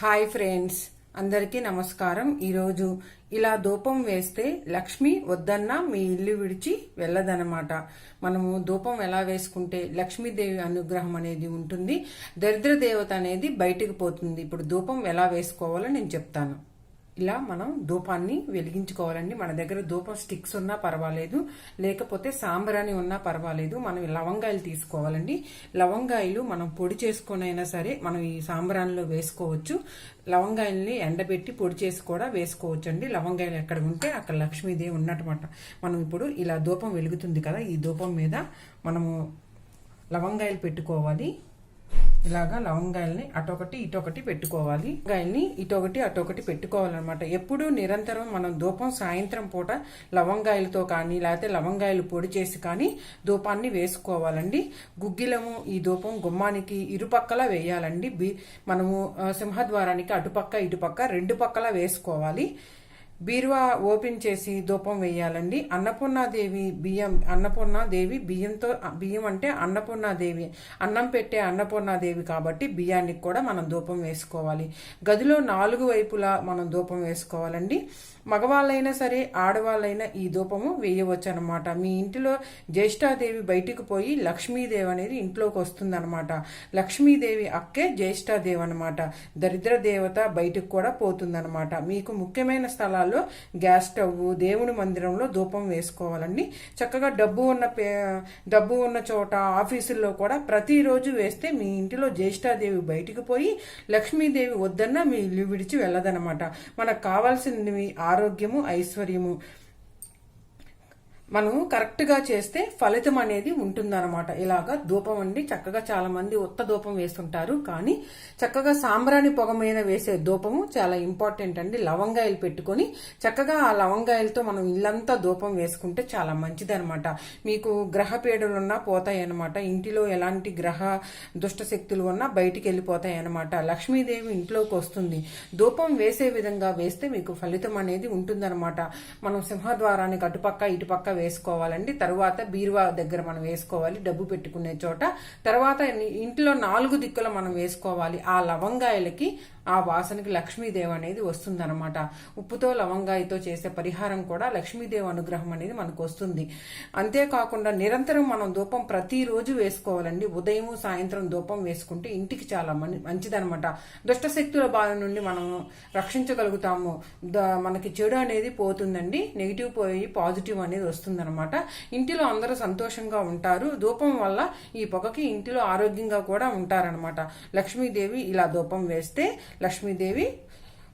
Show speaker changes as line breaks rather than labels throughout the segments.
Hi friends అందరికీ నమస్కారం. ఈరోజు ఇలా ధూపం వేస్తే లక్ష్మి వద్దన్నా మీ ఇల్లు విడిచి వెళ్ళదనమాట మనము ధూపం ఎలా వేసుకుంటే లక్ష్మీదేవి అనుగ్రహం అనేది ఉంటుంది దరిద్ర దేవత అనేది బయటకు పోతుంది. ఇప్పుడు ధూపం ఎలా వేసుకోవాలో నేను చెప్తాను. ఇలా మనం ధూపాన్ని వెలిగించుకోవాలండి. మన దగ్గర ధూపం స్టిక్స్ ఉన్నా పర్వాలేదు. లేకపోతే సాంబ్రాణి ఉన్నా పర్వాలేదు. మనం లవంగాయలు తీసుకోవాలండి. లవంగాయలు మనం పొడి చేసుకొనైనా సరే మనం ఈ సాంబ్రాణిలో వేసుకోవచ్చు. లవంగాయల్ని ఎండబెట్టి పొడి చేసి కూడా వేసుకోవచ్చు అండి లవంగాయలు ఎక్కడ ఉంటే అక్కడ లక్ష్మీదేవి ఉన్నట్టమాట. మనం ఇప్పుడు ఇలా ధూపం వెలుగుతుంది కదా ఈ ధూపం మీద మనము లవంగాయలు పెట్టుకోవాలి. ఇలాగా లవంగాయల్ని అటొకటి ఇటొకటి పెట్టుకోవాలి. లవంగాయల్ని ఇటొకటి అటొకటి పెట్టుకోవాలన్నమాట. ఎప్పుడూ నిరంతరం మనం ధూపం సాయంత్రం పూట లవంగాయలతో కానీ లేకపోతే లవంగాయలు పొడి చేసి కానీ ధూపాన్ని వేసుకోవాలండి. గుగ్గిలము ఈ ధూపం గుమ్మానికి ఇరుపక్కల వేయాలండి. బి మనము సింహద్వారానికి అటుపక్క ఇటుపక్క రెండు పక్కల వేసుకోవాలి. బీరువా ఓపెన్ చేసి ధూపం వేయాలండి. అన్నపూర్ణాదేవి బియ్యం అన్నపూర్ణాదేవి బియ్యంతో బియ్యం అంటే అన్నపూర్ణాదేవి అన్నం పెట్టే అన్నపూర్ణాదేవి కాబట్టి బియ్యానికి కూడా మనం ధూపం వేసుకోవాలి. గదిలో నాలుగు వైపులా మనం ధూపం వేసుకోవాలండి. మగవాళ్ళైనా సరే ఆడవాళ్ళైనా ఈ ధూపము వేయవచ్చు అనమాట మీ ఇంటిలో జ్యేష్ఠాదేవి బయటికి పోయి లక్ష్మీదేవి అనేది ఇంట్లోకి వస్తుందన్నమాట లక్ష్మీదేవి అక్కే జ్యేష్ఠాదేవి అనమాట. దరిద్ర దేవత బయటకు కూడా పోతుందన్నమాట మీకు ముఖ్యమైన స్థలాలు స్థలాల్లో గ్యాస్ స్టవ్ దేవుని మందిరంలో ధూపం వేసుకోవాలండి. చక్కగా డబ్బు ఉన్న పే డబ్బు ఉన్న చోట ఆఫీసుల్లో కూడా ప్రతిరోజు వేస్తే మీ ఇంటిలో జ్యేష్ఠాదేవి బయటికి పోయి లక్ష్మీదేవి వద్దన్నా మీ ఇల్లు విడిచి వెళ్ళదనమాట. మనకు కావాల్సినవి ఆరోగ్యము ఐశ్వర్యము. మనం కరెక్ట్గా చేస్తే ఫలితం అనేది ఉంటుందన్నమాట. ఇలాగా ధూపం అండి. చక్కగా చాలా మంది ఉత్త ధూపం వేస్తుంటారు. కానీ చక్కగా సాంబ్రాణి పొగ మీద వేసే ధూపము చాలా ఇంపార్టెంట్ అండి. లవంగాయలు పెట్టుకొని చక్కగా ఆ లవంగాయలతో మనం ఇల్లంతా ధూపం వేసుకుంటే చాలా మంచిదనమాట మీకు గ్రహ పీడలు ఉన్నా పోతాయి అనమాట ఇంటిలో ఎలాంటి గ్రహ దుష్ట శక్తులు ఉన్నా బయటికి వెళ్ళిపోతాయి అనమాట లక్ష్మీదేవి ఇంట్లోకి వస్తుంది. ధూపం వేసే విధంగా వేస్తే మీకు ఫలితం అనేది ఉంటుందన్నమాట. మనం సింహద్వారానికి అటుపక్క ఇటుపక్క వేసుకోవాలండి. తర్వాత బీరువా దగ్గర మనం వేసుకోవాలి డబ్బు పెట్టుకునే చోట. తర్వాత ఇంట్లో నాలుగు దిక్కుల మనం వేసుకోవాలి. ఆ లవంగాయలకి ఆ వాసనకి లక్ష్మీదేవి అనేది వస్తుందన్నమాట. ఉప్పుతో లవంగాయతో చేసే పరిహారం కూడా లక్ష్మీదేవి అనుగ్రహం అనేది మనకు వస్తుంది. అంతేకాకుండా నిరంతరం మనం ధూపం ప్రతిరోజు వేసుకోవాలండి. ఉదయం సాయంత్రం ధూపం వేసుకుంటే ఇంటికి చాలా మంచిదనమాట దుష్టశక్తుల బాధ నుండి మనం రక్షించగలుగుతాము. మనకి చెడు అనేది పోతుందండి. నెగిటివ్ పోయి పాజిటివ్ అనేది వస్తుంది. వస్తుందన్నమాట ఇంటిలో అందరూ సంతోషంగా ఉంటారు. ధూపం వల్ల ఈ పొగకి ఇంటిలో ఆరోగ్యంగా కూడా ఉంటారనమాట లక్ష్మీదేవి ఇలా ధూపం వేస్తే లక్ష్మీదేవి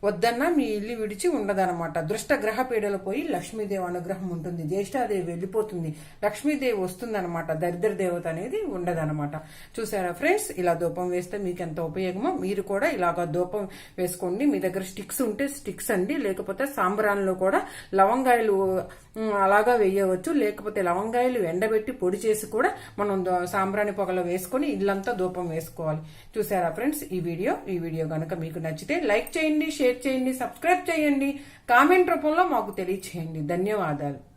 వద్దన్నా మీ ఇల్లు విడిచి ఉండదన్నమాట. దృష్ట గ్రహ పీడలు పోయి లక్ష్మీదేవి అనుగ్రహం ఉంటుంది. జ్యేష్ఠాదేవి వెళ్ళిపోతుంది. లక్ష్మీదేవి వస్తుందన్నమాట. దరిద్ర దేవత అనేది ఉండదన్నమాట. చూసారా ఫ్రెండ్స్? ఇలా ధూపం వేస్తే మీకు ఎంత ఉపయోగమో మీరు కూడా ఇలాగ ధూపం వేసుకోండి. మీ దగ్గర స్టిక్స్ ఉంటే స్టిక్స్ అండి. లేకపోతే సాంబ్రాన్లో కూడా లవంగాయలు అలాగా వేయవచ్చు. లేకపోతే లవంగాయలు ఎండబెట్టి పొడి చేసి కూడా మనం సాంబ్రాణి పొగలో వేసుకొని ఇల్లంతా ధూపం వేసుకోవాలి. చూసారా ఫ్రెండ్స్? ఈ వీడియో ఈ వీడియో కనుక మీకు నచ్చితే లైక్ చేయండి షేర్ చేయండి సబ్స్క్రైబ్ చేయండి. కామెంట్ రూపంలో మాకు తెలియచేయండి. ధన్యవాదాలు.